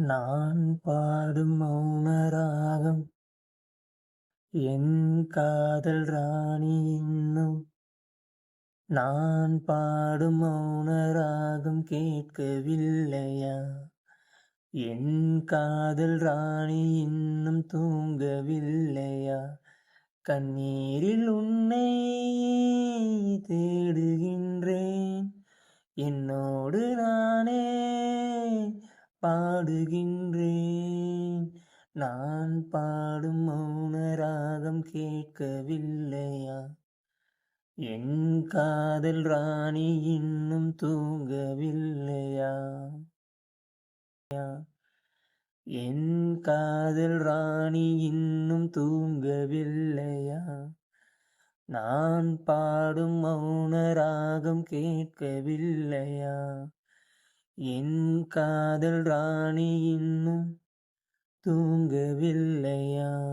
நான் பாடும் மௌனராகம். என் காதல் ராணி இன்னும். நான் பாடும் மௌனராகம் கேட்கவில்லையா? என் காதல் ராணி இன்னும் தூங்கவில்லையா? கண்ணீரில் உன்னை தேடுகின்றேன். என்னோடு நானே பாடுகின்றேன். நான் பாடும் மௌன ராகம் கேட்கவில்லையா? என் காதல் ராணி இன்னும் தூங்கவில்லையா? என் காதல் ராணி இன்னும் தூங்கவில்லையா? நான் பாடும் மௌன ராகம் கேட்கவில்லையா? என் காதல் ராணி இன்னும் தூங்கவில்லையா?